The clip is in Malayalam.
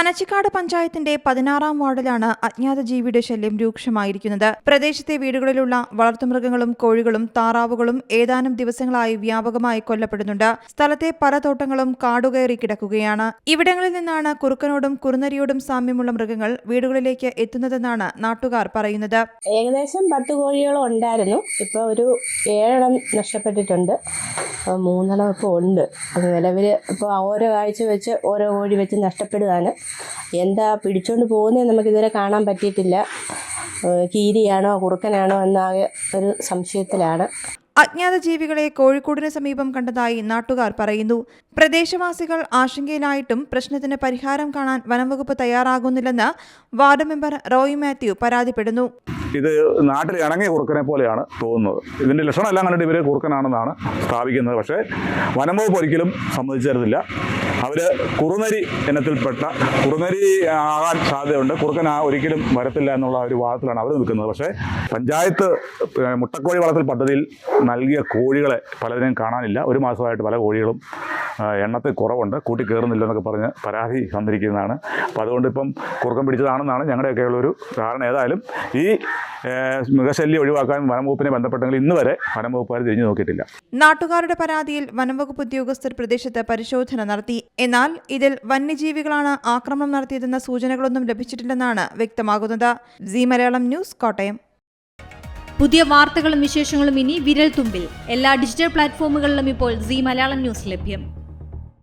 പനച്ചിക്കാട് പഞ്ചായത്തിന്റെ പതിനാറാം വാർഡിലാണ് അജ്ഞാത ജീവിയുടെ ശല്യം രൂക്ഷമായിരിക്കുന്നത്. പ്രദേശത്തെ വീടുകളിലുള്ള വളർത്തുമൃഗങ്ങളും കോഴികളും താറാവുകളും ഏതാനും ദിവസങ്ങളായി വ്യാപകമായി കൊല്ലപ്പെടുന്നുണ്ട്. സ്ഥലത്തെ പല തോട്ടങ്ങളും കാടുകയറി കിടക്കുകയാണ്. ഇവിടങ്ങളിൽ നിന്നാണ് കുറുക്കനോടും കുറുനരിയോടും സാമ്യമുള്ള മൃഗങ്ങൾ വീടുകളിലേക്ക് എത്തുന്നതെന്നാണ് നാട്ടുകാർ പറയുന്നത്. ഏകദേശം പത്ത് കോഴികളും ഉണ്ടായിരുന്നു. ഇപ്പോൾ ഒരു ഏഴെണ്ണം നഷ്ടപ്പെട്ടിട്ടുണ്ട്. മൂന്നെണ്ണം ഇപ്പോൾ ഉണ്ട്. നിലവിൽ ഇപ്പോൾ ഓരോ ആഴ്ച വെച്ച് ഓരോ കോഴി വെച്ച് നഷ്ടപ്പെടുകയാണ്. എന്താ പിടിച്ചുകൊണ്ട് പോകുന്നത് നമുക്കിതുവരെ കാണാൻ പറ്റിയിട്ടില്ല. കീരിയാണോ കുറുക്കനാണോ എന്നാകെ ഒരു സംശയത്തിലാണ്. അജ്ഞാത ജീവികളെ കോഴിക്കോടിന് സമീപം കണ്ടതായി നാട്ടുകാർ പറയുന്നു. പ്രദേശവാസികൾ ആശങ്കയിലായിട്ടും പ്രശ്നത്തിന് പരിഹാരം കാണാൻ വനംവകുപ്പ് തയ്യാറാകുന്നില്ലെന്ന് വാർഡ് മെമ്പർ റോയ് മാത്യു പരാതിപ്പെടുന്നു. ഇത് നാട്ടിൽ ഇണങ്ങിയ കുറുക്കനെ പോലെയാണ് തോന്നുന്നത്. ഇതിന്റെ ലക്ഷണമെല്ലാം കണ്ടിട്ട് ഇവർ കുറുക്കനാണെന്നാണ് സ്ഥാപിക്കുന്നത്. പക്ഷേ വനംവകുപ്പ് ഒരിക്കലും സമ്മതിച്ചിരുന്നില്ല. അവർ കുറുനരി ഇനത്തിൽപ്പെട്ട കുറുനരി ആകാൻ സാധ്യതയുണ്ട്. കുറുക്കൻ ആ ഒരിക്കലും വരത്തില്ല എന്നുള്ള ഒരു വാദത്തിലാണ് അവർ നിൽക്കുന്നത്. പക്ഷേ പഞ്ചായത്ത് മുട്ടക്കോഴി വളർത്തൽ പദ്ധതിയിൽ നൽകിയ കോഴികളെ പലതിനെയും കാണാനില്ല. ഒരു മാസമായിട്ട് പല കോഴികളും എണ്ണത്തിൽ കുറവുണ്ട്. കൂട്ടി കയറുന്നില്ല എന്നൊക്കെ പറഞ്ഞ് പരാതി തന്നിരിക്കുന്നതാണ്. അപ്പോൾ അതുകൊണ്ട് ഇപ്പം കുറുക്കം പിടിച്ചതാണെന്നാണ് ഞങ്ങളുടെയൊക്കെ ഉള്ളൊരു ധാരണ. ഏതായാലും ഈ മൃഗശല്യം ഒഴിവാക്കാൻ വനംവകുപ്പിനെ ബന്ധപ്പെട്ടെങ്കിൽ ഇന്ന് വരെ വനംവകുപ്പുകാർ തിരിഞ്ഞു നോക്കിയിട്ടില്ല. നാട്ടുകാരുടെ പരാതിയിൽ വനംവകുപ്പ് ഉദ്യോഗസ്ഥർ പ്രദേശത്ത് പരിശോധന നടത്തി. എന്നാൽ ഇതിൽ വന്യജീവികളാണ് ആക്രമണം നടത്തിയതെന്ന സൂചനകളൊന്നും ലഭിച്ചിട്ടില്ലെന്നാണ് വ്യക്തമാകുന്നത്. സി മലയാളം ന്യൂസ് കോട്ടയം. പുതിയ വാർത്തകളും വിശേഷങ്ങളും ഇനി വിരൽ തുമ്പിൽ എല്ലാ ഡിജിറ്റൽ പ്ലാറ്റ്ഫോമുകളിലും ഇപ്പോൾ സി മലയാളം ന്യൂസ് ലഭ്യം.